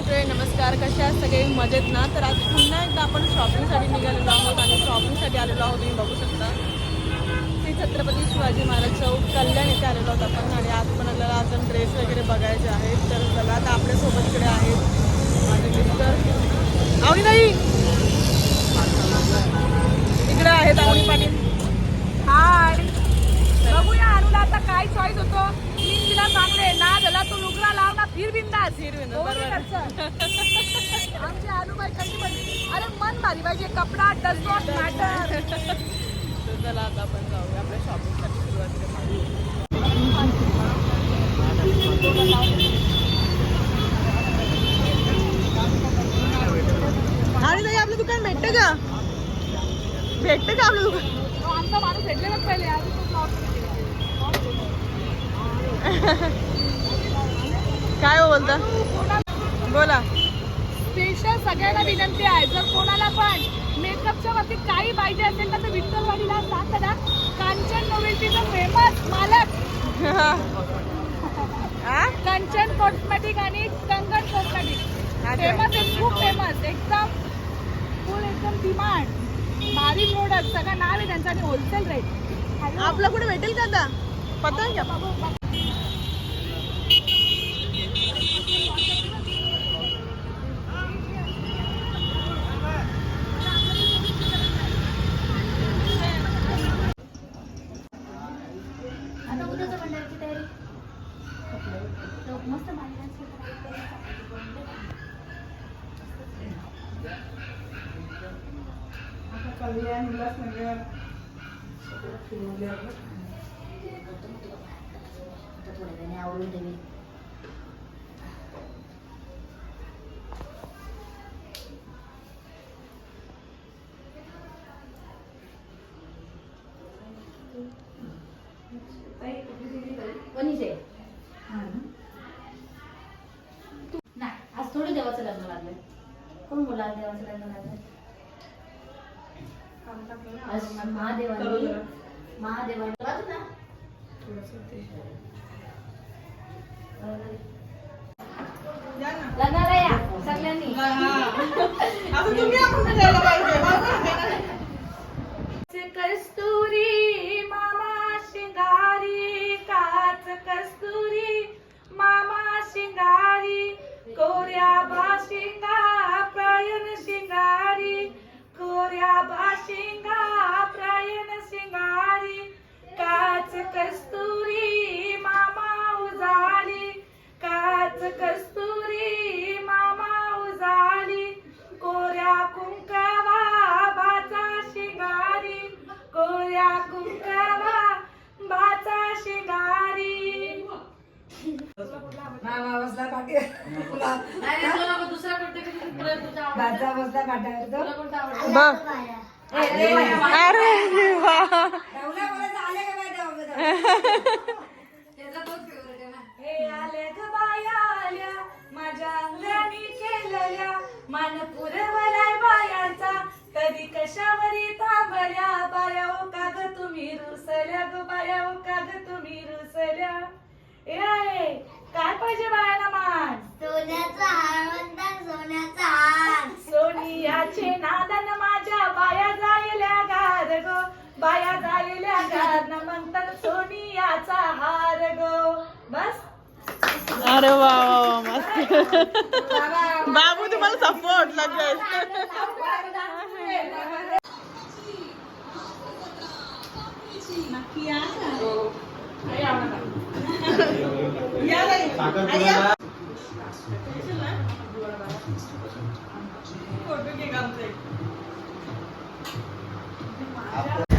Hi friend नमस्कार. कशा आहात सगळे? मजेत ना? तर आज पुन्हा एकदा आपण शॉपिंगसाठी निघालेलो आहोत आणि शॉपिंगसाठी आलेलो आहोत. तुम्ही बघू शकता. ते छत्रपती शिवाजी महाराज चौक कल्याण इथे आलेलो आहोत आपण. आणि आज पण आपल्याला अजून ड्रेस वगैरे बघायचे आहेत. तर चला आता आपल्यासोबत इकडे आहेत माझे मिस्टर. आवडी नाही इकडे आहेत आवडी पाटील. हाय बघूया अनुला आता काय चॉईस होतो? मी तिला सांगले ना झाला तू लुगडा लाव ना फिर बिंदास हिरवी हो, आमची अनुबाई कशी म्हणते अरे मन भारी पाहिजे कपडा डज नॉट मॅटर चला आता आपण जाऊया आपल्या शॉपिंगसाठी सुरुवात आणि ताई आपलं दुकान भेटतं का? भेटतं का आपलं दुकान? आमचा माणूस भेटलेलाच पहिले. काय हो बोलता? बोला. स्पेशल सगळ्यांना विनंती आहे. जर कोणाला पण मेकअपच्या बाबतीत काही पाहिजे असेल ना तर विठ्ठलवाडीला सांगा ना. कांचन नोवेल्टीचा फेमस मालक? कंचन कॉस्मेटिक आणि कंगन कॉस्मेटिक फेमस आहे खूप फेमस एकदम फुल एकदम डिमांड भारी प्रोडक्ट सगळं नाव आहे त्यांचं आणि होलसेल रेट आपलं कुठे भेटेल का आता? पता आहे का आता उद्याचं मंडळाची तयारी. तो मस्त बांधण्याची थोड्या वेळाने आवडून देवी. कोणीच आहे नाही आज थोडी देवाचं लग्न लागलं कोण आज देवाचं लग्न लागलं आज महादेवानी महादेवानी वाचू ना लग्नाला या सगळ्यांनी. आता तुम्ही आपण जायला मामा बसला पाठी. बाजा बसला पाठ्यावर तो. बघ अरे वा. बोलायचं आले का बाय हे आल्या ग बाया आल्या? माझ्या अंगाने केलेल्या मान पुरवलाय बायांचा. कधी कशावरी थांबल्या? बाया ओ का ग तुम्ही रुसल्या ग? बाया ओ का ग तुम्ही रुसल्या? ए काय पाहिजे बायाला मान सोन्याचा हार म्हणतात सोन्याचा हार सोनियाचे नादन माझ्या बाया जायल्या गार गो बाया जायल्या गार न म्हणतात सोनियाचा हार गो बस अरे वा वा वा मस्त बाबू तुम्हाला सपोर्ट लगेच फोटो घे का आमचा एक?